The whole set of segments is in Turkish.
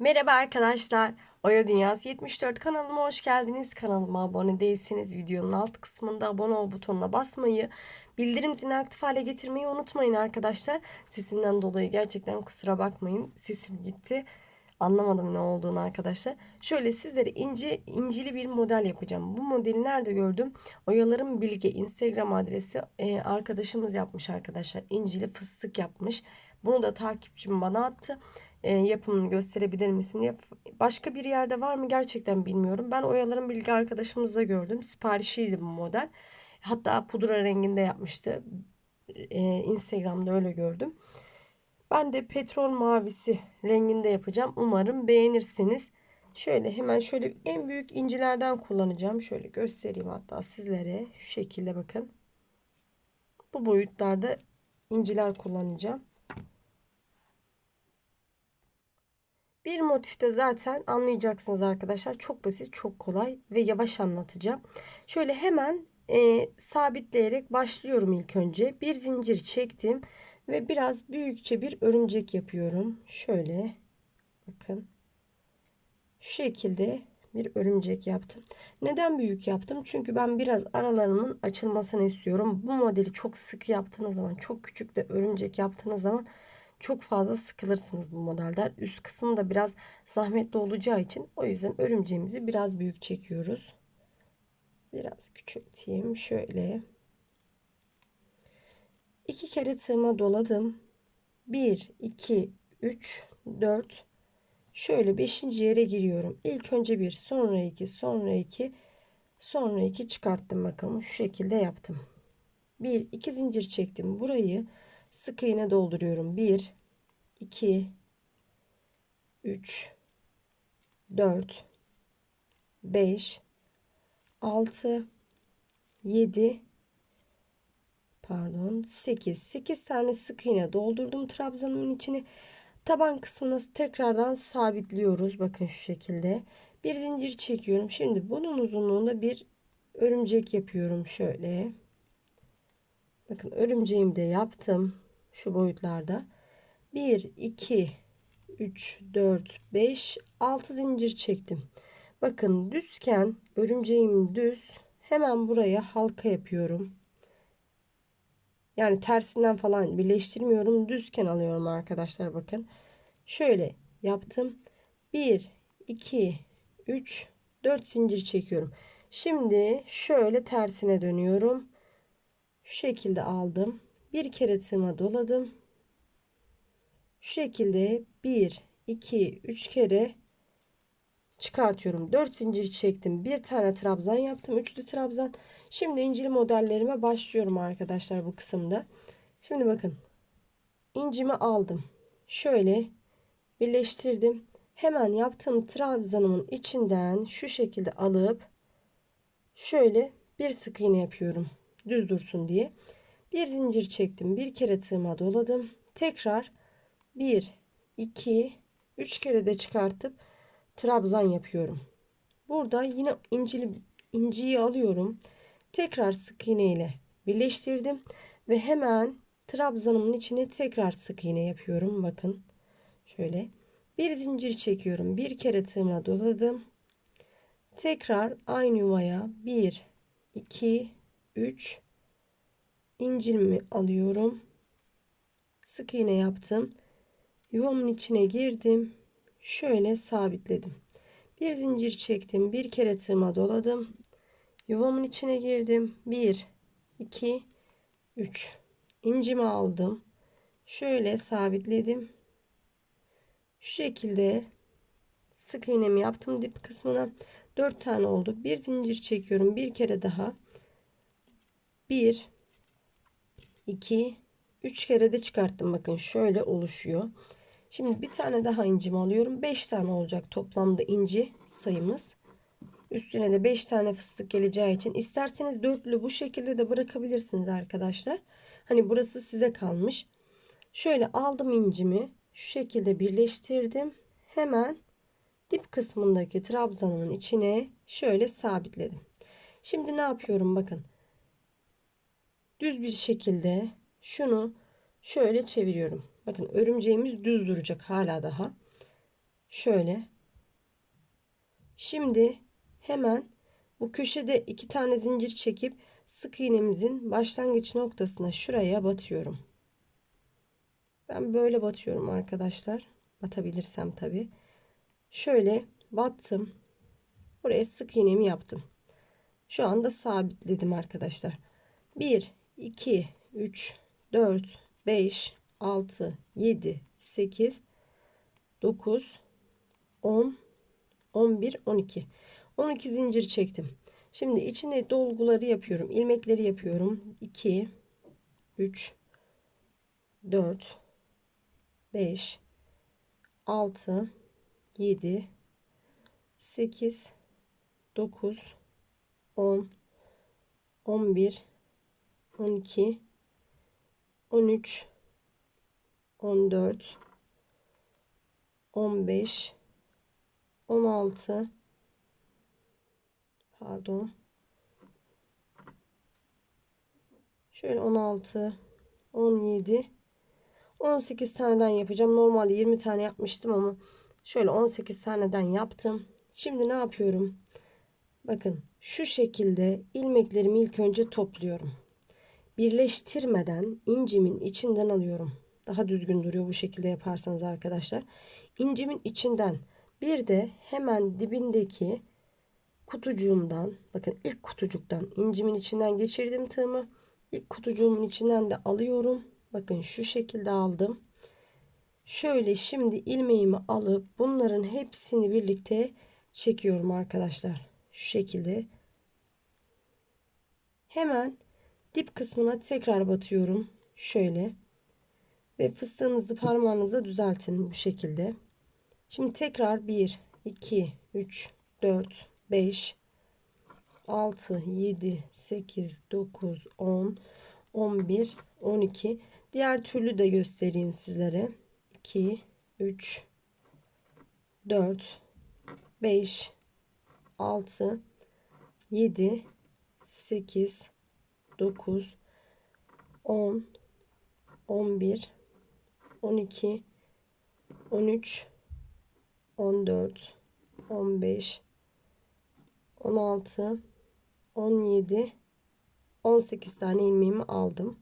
Merhaba arkadaşlar. Oya Dünyası 74 kanalıma hoş geldiniz. Kanalıma abone değilseniz videonun alt kısmında abone ol butonuna basmayı, bildirim zilini aktif hale getirmeyi unutmayın arkadaşlar. Sesimden dolayı gerçekten kusura bakmayın. Sesim gitti. Anlamadım ne olduğunu arkadaşlar. Şöyle sizlere ince incili bir model yapacağım. Bu modeli nerede gördüm? Oyalarım Bilge Instagram adresi e, arkadaşımız yapmış arkadaşlar. İncili fıstık yapmış. Bunu da takipçim bana attı e, yapımını gösterebilir misin diye. Başka bir yerde var mı gerçekten bilmiyorum. Ben Oyaların Bilgi arkadaşımızda gördüm. Siparişiydi bu model. Hatta pudra renginde yapmıştı. E, Instagram'da öyle gördüm. Ben de petrol mavisi renginde yapacağım. Umarım beğenirsiniz. Şöyle hemen şöyle en büyük incilerden kullanacağım. Şöyle göstereyim hatta sizlere. Şu şekilde bakın. Bu boyutlarda inciler kullanacağım. Bir motifte zaten anlayacaksınız arkadaşlar. Çok basit, çok kolay ve yavaş anlatacağım. Şöyle hemen e, sabitleyerek başlıyorum ilk önce. Bir zincir çektim ve biraz büyükçe bir örümcek yapıyorum. Şöyle bakın. Şu şekilde bir örümcek yaptım. Neden büyük yaptım? Çünkü ben biraz aralarının açılmasını istiyorum. Bu modeli çok sık yaptığınız zaman, çok küçük de örümcek yaptığınız zaman çok fazla sıkılırsınız bu modelden. Üst kısım da biraz zahmetli olacağı için o yüzden örümceğimizi biraz büyük çekiyoruz. Biraz küçülteyim. Şöyle. iki kere tığıma doladım. 1, 2, 3, 4. Şöyle 5. yere giriyorum. İlk önce 1, sonra 2, sonra 2, sonra 2 çıkarttım bakalım. Şu şekilde yaptım. 1, 2 zincir çektim. Burayı sık iğne dolduruyorum. 1 2 3 4 5 6 7 pardon 8 8 tane sık iğne doldurdum trabzanımın içine. Taban kısmına tekrardan sabitliyoruz. Bakın şu şekilde. Bir zincir çekiyorum. Şimdi bunun uzunluğunda bir örümcek yapıyorum şöyle. Bakın örümceğimi de yaptım şu boyutlarda. 1 2 3 4 5 6 zincir çektim. Bakın düzken örümceğim düz. Hemen buraya halka yapıyorum. Yani tersinden falan birleştirmiyorum. Düzken alıyorum arkadaşlar bakın. Şöyle yaptım. 1 2 3 4 zincir çekiyorum. Şimdi şöyle tersine dönüyorum. Şu şekilde aldım bir kere tığıma doladım. Şu şekilde 1 2 3 kere çıkartıyorum. 4 zincir çektim. Bir tane trabzan yaptım. Üçlü trabzan. Şimdi incili modellerime başlıyorum arkadaşlar bu kısımda. Şimdi bakın. İncimi aldım. Şöyle birleştirdim. Hemen yaptığım trabzanımın içinden şu şekilde alıp şöyle bir sık iğne yapıyorum. Düz dursun diye bir zincir çektim bir kere tığıma doladım tekrar 1 2 3 kere de çıkartıp trabzan yapıyorum. Burada yine incili inciyi alıyorum. Tekrar sık iğne ile birleştirdim ve hemen trabzanımın içine tekrar sık iğne yapıyorum. Bakın şöyle bir zincir çekiyorum. Bir kere tığıma doladım. Tekrar aynı yuvaya 1 2 3 incilimi alıyorum. Sık iğne yaptım. Yuvamın içine girdim. Şöyle sabitledim. Bir zincir çektim. Bir kere tığıma doladım. Yuvamın içine girdim. 1 2 3 incimi aldım. Şöyle sabitledim. Şu şekilde sık iğnemi yaptım dip kısmına. 4 tane oldu. Bir zincir çekiyorum. Bir kere daha. 1 2 3 kere de çıkarttım. Bakın şöyle oluşuyor. Şimdi bir tane daha incimi alıyorum. 5 tane olacak toplamda inci sayımız. Üstüne de 5 tane fıstık geleceği için isterseniz dörtlü bu şekilde de bırakabilirsiniz arkadaşlar. Hani burası size kalmış. Şöyle aldım incimi. Şu şekilde birleştirdim. Hemen dip kısmındaki trabzanın içine şöyle sabitledim. Şimdi ne yapıyorum bakın. Düz bir şekilde şunu şöyle çeviriyorum. Bakın örümceğimiz düz duracak hala daha. Şöyle. Şimdi hemen bu köşede iki tane zincir çekip sık iğnemizin başlangıç noktasına şuraya batıyorum. Ben böyle batıyorum arkadaşlar. Batabilirsem tabi. Şöyle battım. Buraya sık iğnemi yaptım. Şu anda sabitledim arkadaşlar. 1, 2, 3, 4, 5, 6, 7, 8, 9, 10, 11, 12. 12 zincir çektim. Şimdi içine dolguları yapıyorum. ilmekleri yapıyorum. 2, 3, 4, 5, 6, 7, 8, 9, 10, 11, 12, 13, 14, 15, 16, pardon. Şöyle 16, 17, 18 taneden yapacağım. Normalde 20 tane yapmıştım ama şöyle 18 taneden yaptım. Şimdi ne yapıyorum? Bakın şu şekilde ilmeklerimi ilk önce topluyorum. Birleştirmeden incimin içinden alıyorum. Daha düzgün duruyor bu şekilde yaparsanız arkadaşlar. İncimin içinden bir de hemen dibindeki kutucuğumdan bakın ilk kutucuktan incimin içinden geçirdim tığımı. İlk kutucuğumun içinden de alıyorum. Bakın şu şekilde aldım. Şöyle şimdi ilmeğimi alıp bunların hepsini birlikte çekiyorum arkadaşlar. Şu şekilde. Hemen dip kısmına tekrar batıyorum. Şöyle. Ve fıstığınızı parmağınıza düzeltin bu şekilde. Şimdi tekrar 1, 2, 3, 4, 5, 6, 7, 8, 9, 10, 11, 12. Diğer türlü de göstereyim sizlere. 2, 3, 4, 5, 6, 7, 8, 9, 10, 11, 12, 13, 14, 15, 16, 17, 18 tane ilmeğimi aldım.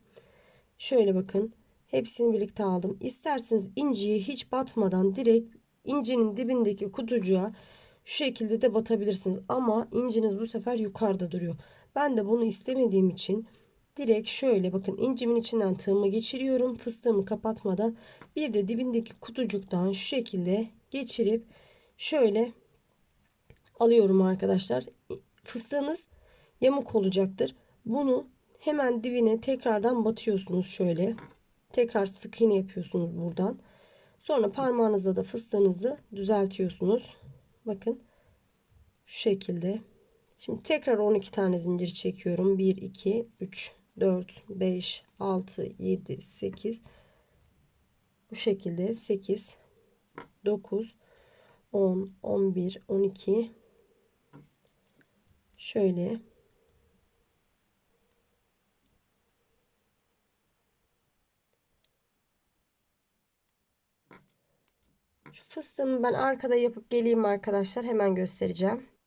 Şöyle bakın. Hepsini birlikte aldım. İsterseniz inciyi hiç batmadan direkt incinin dibindeki kutucuğa şu şekilde de batabilirsiniz. Ama inciniz bu sefer yukarıda duruyor. Ben de bunu istemediğim için direkt şöyle bakın incimin içinden tığımı geçiriyorum. Fıstığımı kapatmadan bir de dibindeki kutucuktan şu şekilde geçirip şöyle alıyorum arkadaşlar. Fıstığınız yamuk olacaktır. Bunu hemen dibine tekrardan batıyorsunuz şöyle. Tekrar sık iğne yapıyorsunuz buradan. Sonra parmağınızla da fıstığınızı düzeltiyorsunuz. Bakın şu şekilde. Şimdi tekrar 12 tane zincir çekiyorum. 1 2 3 4 5 6 7 8 bu şekilde 8 9 10 11 12 şöyle Şu fıstığımı ben arkada yapıp geleyim arkadaşlar. Hemen göstereceğim.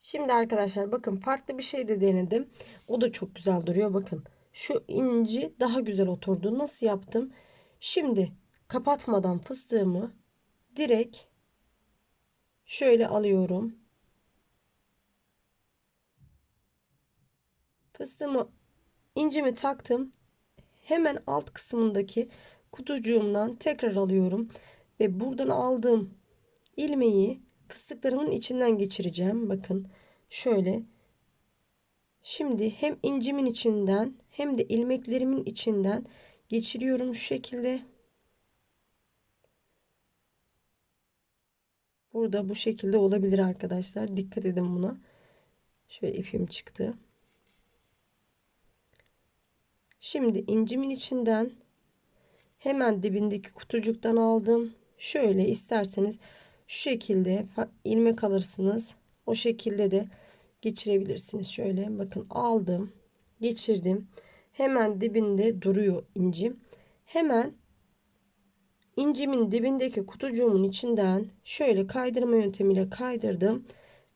Şimdi arkadaşlar bakın farklı bir şey de denedim. O da çok güzel duruyor. Bakın şu inci daha güzel oturdu. Nasıl yaptım? Şimdi kapatmadan fıstığımı direkt şöyle alıyorum. Fıstığımı incimi taktım. Hemen alt kısmındaki kutucuğumdan tekrar alıyorum ve buradan aldığım ilmeği fıstıklarımın içinden geçireceğim. Bakın şöyle. Şimdi hem incimin içinden hem de ilmeklerimin içinden geçiriyorum şu şekilde. Burada bu şekilde olabilir arkadaşlar. Dikkat edin buna. Şöyle ipim çıktı. Şimdi incimin içinden hemen dibindeki kutucuktan aldım. Şöyle isterseniz şu şekilde ilmek alırsınız. O şekilde de geçirebilirsiniz. Şöyle bakın aldım. Geçirdim. Hemen dibinde duruyor incim. Hemen incimin dibindeki kutucuğumun içinden şöyle kaydırma yöntemiyle kaydırdım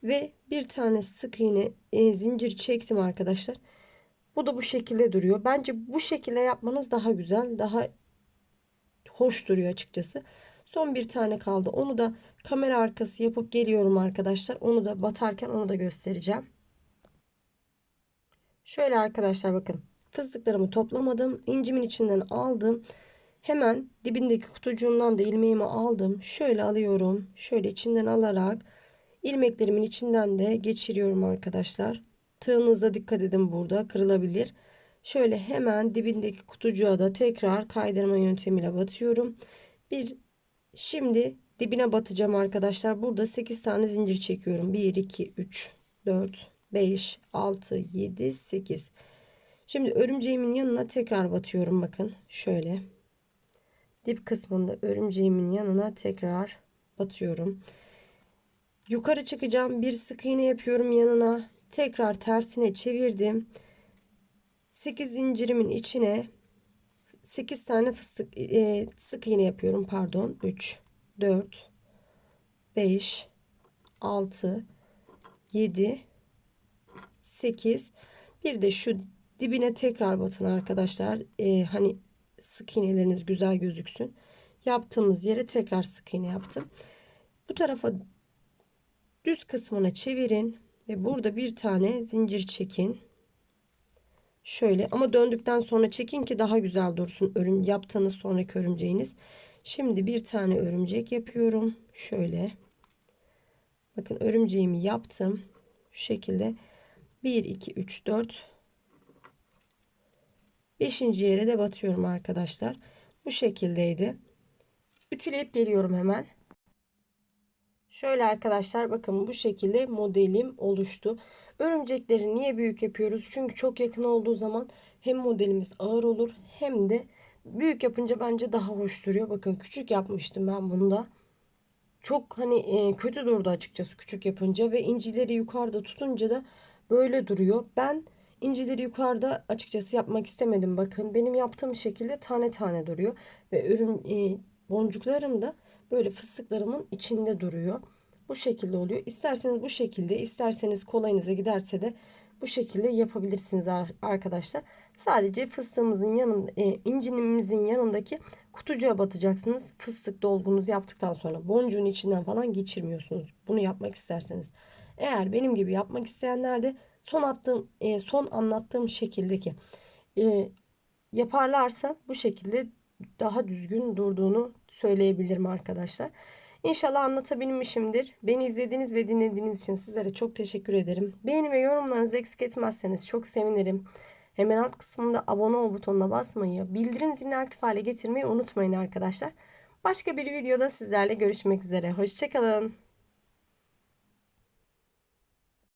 ve bir tane sık iğne e, zincir çektim arkadaşlar. Bu da bu şekilde duruyor. Bence bu şekilde yapmanız daha güzel, daha hoş duruyor açıkçası. Son bir tane kaldı. Onu da kamera arkası yapıp geliyorum arkadaşlar. Onu da batarken onu da göstereceğim. Şöyle arkadaşlar bakın. Fıstıklarımı toplamadım. İncimin içinden aldım. Hemen dibindeki kutucuğundan da ilmeğimi aldım. Şöyle alıyorum. Şöyle içinden alarak ilmeklerimin içinden de geçiriyorum arkadaşlar. Tığınıza dikkat edin burada kırılabilir. Şöyle hemen dibindeki kutucuğa da tekrar kaydırma yöntemiyle batıyorum. Bir şimdi dibine batacağım arkadaşlar. Burada 8 tane zincir çekiyorum. 1 2 3 4 5 6 7 8. Şimdi örümceğimin yanına tekrar batıyorum bakın. Şöyle. Dip kısmında örümceğimin yanına tekrar batıyorum. Yukarı çıkacağım. Bir sık iğne yapıyorum yanına. Tekrar tersine çevirdim. 8 zincirimin içine 8 tane fıstık e, sık iğne yapıyorum. Pardon. 3 4 5 6 7 8 bir de şu dibine tekrar batın arkadaşlar. Ee, hani sık iğneleriniz güzel gözüksün. Yaptığımız yere tekrar sık iğne yaptım. Bu tarafa düz kısmına çevirin ve burada bir tane zincir çekin. Şöyle ama döndükten sonra çekin ki daha güzel dursun örüm yaptığınız sonraki örümceğiniz. Şimdi bir tane örümcek yapıyorum. Şöyle. Bakın örümceğimi yaptım. Şu şekilde 1 2 3 4 5. yere de batıyorum arkadaşlar. Bu şekildeydi. Ütüleyip geliyorum hemen. Şöyle arkadaşlar bakın bu şekilde modelim oluştu. Örümcekleri niye büyük yapıyoruz? Çünkü çok yakın olduğu zaman hem modelimiz ağır olur hem de büyük yapınca bence daha hoş duruyor. Bakın küçük yapmıştım ben bunu da. Çok hani e, kötü durdu açıkçası küçük yapınca ve incileri yukarıda tutunca da böyle duruyor. Ben incileri yukarıda açıkçası yapmak istemedim. Bakın benim yaptığım şekilde tane tane duruyor ve ürün e, boncuklarım da böyle fıstıklarımın içinde duruyor. Bu şekilde oluyor. İsterseniz bu şekilde, isterseniz kolayınıza giderse de bu şekilde yapabilirsiniz arkadaşlar. Sadece fıstığımızın yanında, e, incinimizin yanındaki kutucuğa batacaksınız. Fıstık dolgunuzu yaptıktan sonra boncuğun içinden falan geçirmiyorsunuz. Bunu yapmak isterseniz. Eğer benim gibi yapmak isteyenler de son attığım, e, son anlattığım şekildeki e, yaparlarsa bu şekilde daha düzgün durduğunu söyleyebilirim arkadaşlar. İnşallah anlatabilmişimdir. Beni izlediğiniz ve dinlediğiniz için sizlere çok teşekkür ederim. Beğeni ve yorumlarınızı eksik etmezseniz çok sevinirim. Hemen alt kısmında abone ol butonuna basmayı, bildirim zilini aktif hale getirmeyi unutmayın arkadaşlar. Başka bir videoda sizlerle görüşmek üzere. Hoşçakalın.